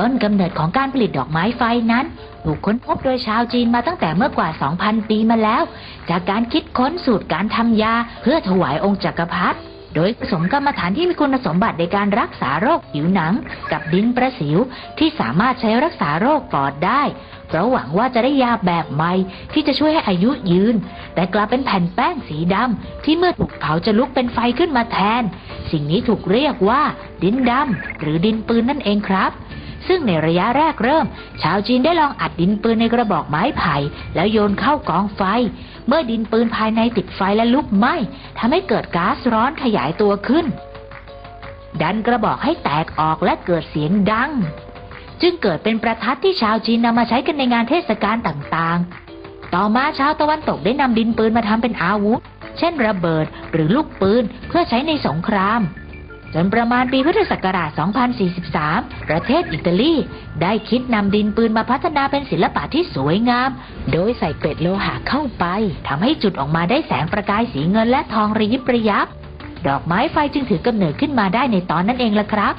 ต้นกำเนิดของการผลิตดอกไม้ไฟนั้น ถูกค้นพบโดยชาวจีนมาตั้งแต่เมื่อกว่า 2,000 ปีมาแล้ว จากการคิดค้นสูตรการทำยาเพื่อถวายองค์จักรพรรดิโดยผสมกรรมฐานที่มีคุณสมบัติในการรักษาโรคผิวหนัง กับดินประสิวที่สามารถใช้รักษาโรคปอดได้ เพราะหวังว่าจะได้ยาแบบใหม่ที่จะช่วยให้อายุยืน แต่กลับเป็นแผ่นแป้งสีดำที่เมื่อถูกเผาจะลุกเป็นไฟขึ้นมาแทน สิ่งนี้ถูกเรียกว่า ดินดำหรือดินปืนนั่นเองครับ ซึ่งในระยะแรกเริ่ม ชาวจีนได้ลองอัดดินปืนในกระบอกไม้ไผ่ แล้วโยนเข้ากองไฟ เมื่อดินปืนภายในติดไฟและลุกไหม้ทำให้เกิดก๊าซร้อนขยายตัวขึ้น ดันกระบอกให้แตกออกและเกิดเสียงดัง จึงเกิดเป็นประทัดที่ชาวจีนนำมาใช้กันในงานเทศกาลต่างๆ ต่อมาชาวตะวันตกได้นำดินปืนมาทำเป็นอาวุธ เช่นระเบิดหรือลูกปืนเพื่อใช้ในสงคราม จนประมาณปีพุทธศักราช 2043 ประเทศอิตาลี ได้คิดนำดินปืนมาพัฒนาเป็นศิลปะที่สวยงาม โดยใส่เกล็ดโลหะเข้าไปทำให้จุดออกมาได้แสงประกายสีเงินและทองระยิบระยับ ดอกไม้ไฟจึงถือกำเนิดขึ้นมาได้ในตอนนั้นเองล่ะครับ